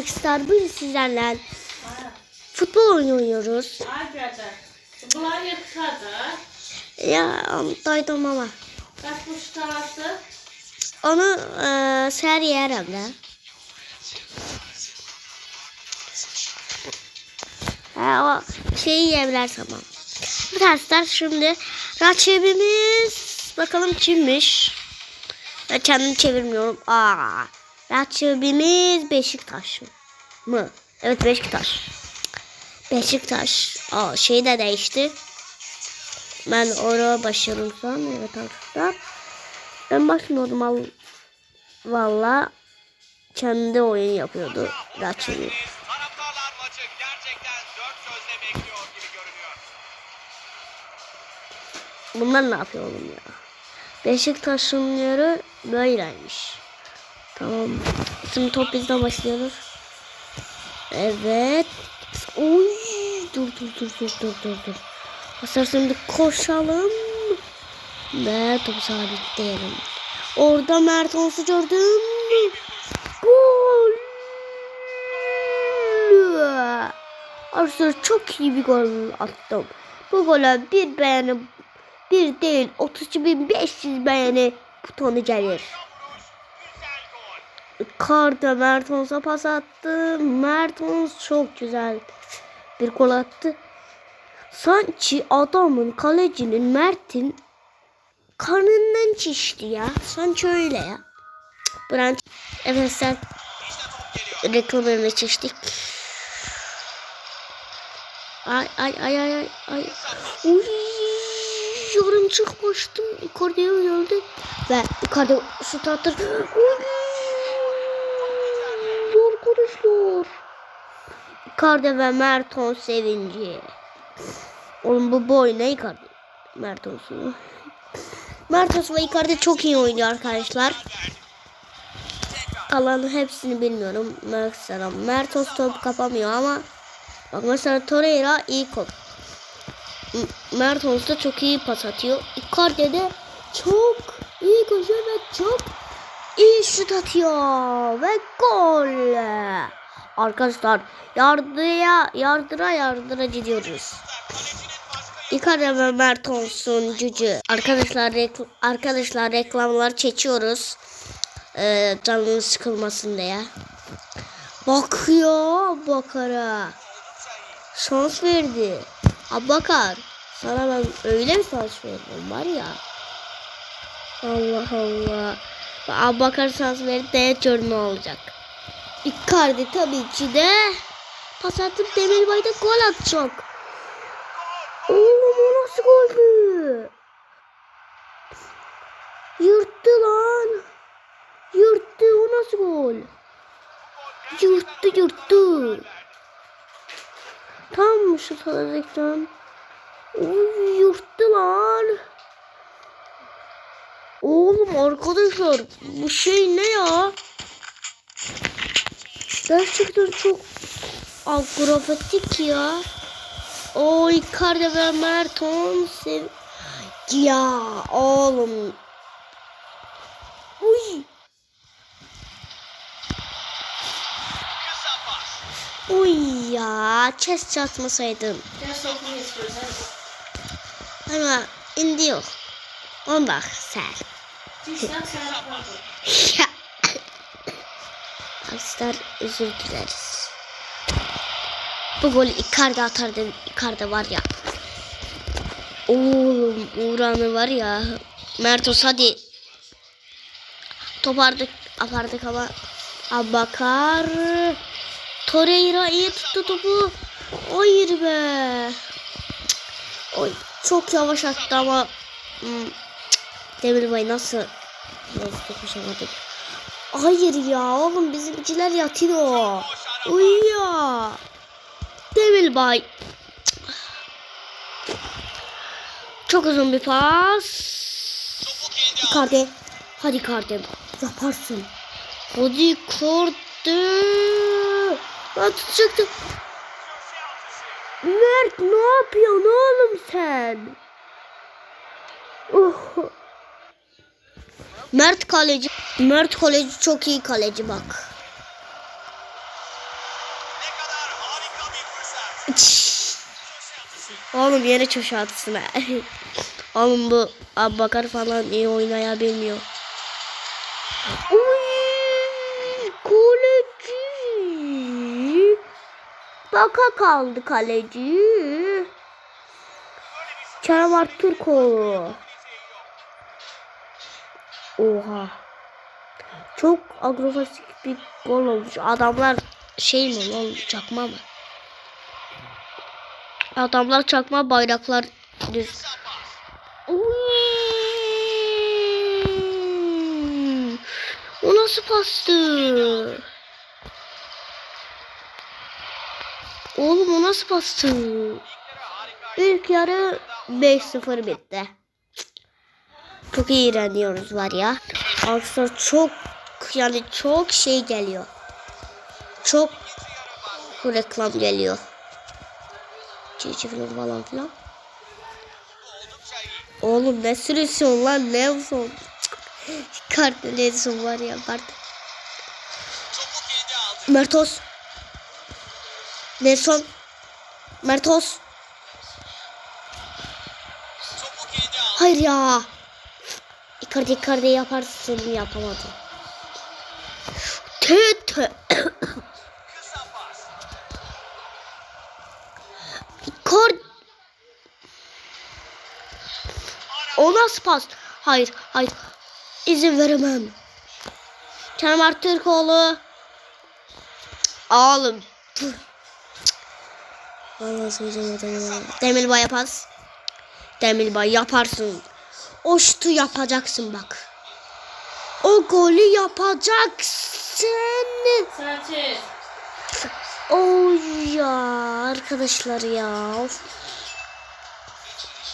arkadaşlar bugün sizlerle futbol oynuyoruz. Ya duydum ama. Onu e, ser yerim de. Ha, o şeyi yiyebilirsin ama. Arkadaşlar şimdi rakibimiz bakalım kimmiş. Ben kendim çevirmiyorum. Aa, rakibimiz Beşiktaş mı? Evet Beşiktaş. Beşiktaş. Aa, şey de değişti. Ben oraya şu an. Evet arkadaşlar. Ben başlıyordum al. Valla kendi oyun yapıyordu rakibi. Taraftarlar maçı gerçekten dört gözle bekliyor gibi görünüyor. Bunlar ne yapıyor oğlum ya? Beşiktaş'ın yeri böyleymiş. Tamam. Şimdi top bizden başlıyoruz. Evet. Oy. Dur dur dur dur dur dur dur. Hasar şimdi koşalım. Ve topu sabitleyelim. Orada Mert Ons'u gördüm. Gol. Arkadaşlar çok iyi bir gol attım. Bu gole bir beğeni bir değil 32.500 beğeni butonu gelir. Karda Mertons'a pas attı. Mertons çok güzel bir gol attı. Sanki adamın kalecinin Mert'in karnından çişti ya. Sanki öyle ya. Brand. Evet sen İşte top geliyor. reklam önüne çiştik. Ay ay ay ay ay ay. Uy, yarım çıkmıştım. Yukarıya yöneldi. Ve yukarıda şut attır. Uy, arkadaşlar. Icardi ve Merton sevinci. Oğlum bu boy ne Icardi? Mertons'u. Mertons ve Icardi çok iyi oynuyor arkadaşlar. Kalanı hepsini bilmiyorum. Mesela Mertons top kapamıyor ama bak mesela Torreira iyi kop. Mertons da çok iyi pas atıyor. Icardi de çok iyi koşuyor ve çok iyi şut atıyor ve gol. Arkadaşlar yardıya yardıra yardıra gidiyoruz. Icardi ve Mertons'un gücü. Arkadaşlar rekl- arkadaşlar reklamlar çekiyoruz. Ee, canınız sıkılmasın diye. Bakıyor bakara. Şans verdi. Abakar. Sana ben öyle bir şans verdim var ya. Allah Allah. Abakar şans verdi de ne olacak. Icardi tabii ki de pas atıp Demirbay'da gol atacak. Oğlum o nasıl goldü? Yırttı lan. Yırttı o nasıl gol? Yırttı yırttı. Tam şut alacaktım? Oy yırttı lan. Oğlum arkadaşlar bu şey ne ya? Gerçekten çok agrofatik ya. O Icardi ve Merton sev... Ya oğlum. Uy. Uy ya. Sokunu istiyorsan. Ama indi yok. On bak sen. Arkadaşlar özür dileriz. Bu golü Icardi atar dedim. Icardi var ya. Oğlum Uğran'ı var ya. Mertos hadi. Topardık. Apardık ama. Abakar. Torreira iyi tuttu topu. Hayır be. Oy çok yavaş attı ama. Hmm. Cık. Demirbay nasıl? Nasıl koşamadık. Hayır ya oğlum bizimkiler yatıyor. Uyuyor. Demirbay. Çok uzun bir pas. Icardi. Hadi Icardi. Yaparsın. Hadi Icardi. Ben tutacaktım. Mert ne yapıyorsun oğlum sen? Uh. Mert kaleci. Mert kaleci çok iyi kaleci bak. Oğlum yere çoşu atsın ha. Oğlum bu Abbakar falan iyi oynayabilmiyor. Uy, kaleci. Baka kaldı kaleci. Kerem Türkoğlu. Oha. Çok agrofasik bir gol olmuş. Adamlar şey mi lan çakma mı? Adamlar çakma bayraklar düz. O nasıl pastı? Oğlum o nasıl pastı? İlk yarı 5-0 bitti. Çok iyi ilerliyoruz var ya. Aslında çok yani çok şey geliyor. Çok reklam geliyor. Çiğ falan falan filan. Oğlum ne sürüyorsun lan Nelson? Kart Nelson var ya aldı. Mertos. Nelson. Mertos. Hayır ya. Icardi Icardi yaparsın yapamadım. Tü tü. Kısa pas. Icardi. O nasıl pas? Hayır hayır. İzin veremem. Kemal Türkoğlu. Oğlum. Vallahi söyleyeceğim. Demirbay'a pas. Demirbay yaparsın. O şutu yapacaksın bak. O golü yapacaksın. Sanchez. Oy ya arkadaşlar ya. Of.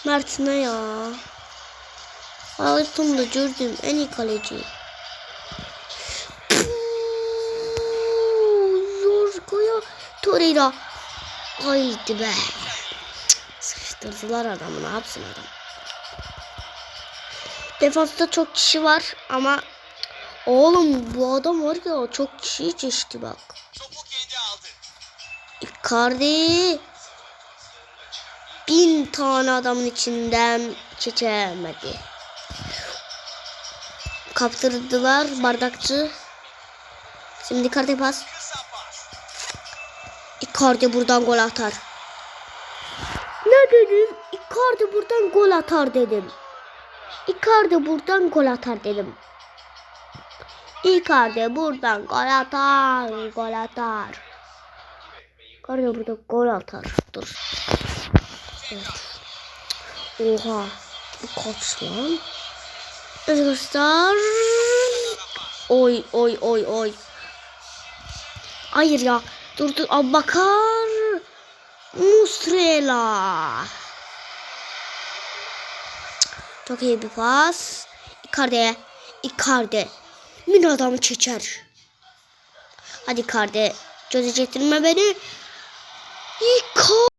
Mert ne ya? Hayatımda gördüğüm en iyi kaleci. Yorgoya Torreira. Haydi be. Sıkıştırdılar adamı ne yapsın adam. Defansta çok kişi var ama oğlum bu adam var ya çok kişi çeşitli bak. Icardi bin tane adamın içinden geçemedi. Kaptırdılar bardakçı. Şimdi Icardi pas. Icardi buradan gol atar. Ne dedim? Icardi buradan gol atar dedim. Icardi buradan gol atar dedim. Icardi buradan gol atar, gol atar. Icardi burada gol atar. Dur. Evet. Oha. Bu kaç lan? Arkadaşlar. Oy oy oy oy. Hayır ya. Dur dur. Abakar. Mustrela. Çok iyi bir pas. Icardi. Icardi. Min adamı çeker. Hadi Icardi. Göze getirme beni. Icardi.